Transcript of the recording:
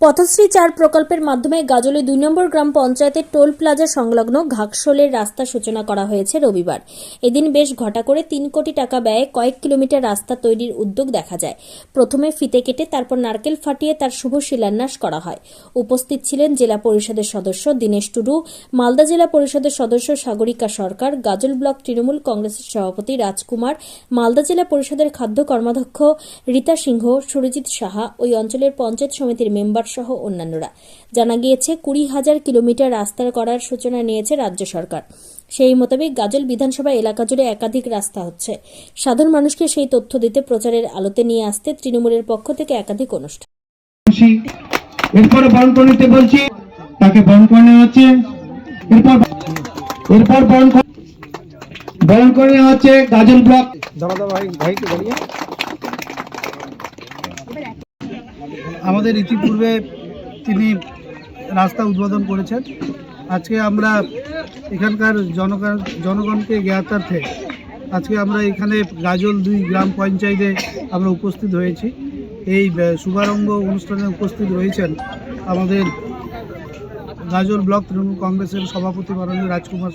পথশ্রী চার প্রকল্পের মাধ্যমে গাজলে দুই নম্বর গ্রাম পঞ্চায়েতের টোল প্লাজা সংলগ্ন ঘাকশোলের রাস্তা সূচনা করা হয়েছে রবিবার। এদিন বেশ ঘটা করে তিন কোটি টাকা ব্যয়ে কয়েক কিলোমিটার রাস্তা তৈরির উদ্যোগ দেখা যায়। প্রথমে ফিতে কেটে তারপর নারকেল ফাটিয়ে তার শুভ শিলান্যাস করা হয়। উপস্থিত ছিলেন জেলা পরিষদের সদস্য দীনেশ টুডু, মালদা জেলা পরিষদের সদস্য সাগরিকা সরকার, গাজল ব্লক তৃণমূল কংগ্রেসের সভাপতি রাজকুমার, মালদা জেলা পরিষদের খাদ্য কর্মাধ্যক্ষ রীতা সিংহ, সুরজিৎ সাহা, ওই অঞ্চলের পঞ্চায়েত সমিতির মেম্বার সহ অন্যান্যরা। জানা গিয়েছে কুড়ি হাজার কিলোমিটার রাস্তার করার সূচনা নিয়েছে রাজ্য সরকার। সেই মোতাবেক গাজল বিধানসভা এলাকা জুড়ে একাধিক রাস্তা হচ্ছে। সাধারণ মানুষকে সেই তথ্য দিতে প্রচারের আলোতে নিয়ে আসতে তৃণমূলের পক্ষ থেকে একাধিক অনুষ্ঠান। এরপর বরণ করে নিতে বলছি তাকে বরণ করে নেওয়া হচ্ছে এরপর এরপর বরণ করে- বরণ করে নেওয়া হচ্ছে গাজল ব্লক আমাদের ইতিপূর্বে তিনি রাস্তা উদ্বোধন করেছেন। আজকে আমরা এখানকার জনগণ, জনগণকে জ্ঞাতার্থে আজকে আমরা এখানে গাজল দুই গ্রাম পঞ্চায়েতে আমরা উপস্থিত হয়েছি। এই শুভারম্ভ অনুষ্ঠানে উপস্থিত রয়েছেন আমাদের গাজল ব্লক তৃণমূল কংগ্রেসের সভাপতি মাননীয় রাজকুমার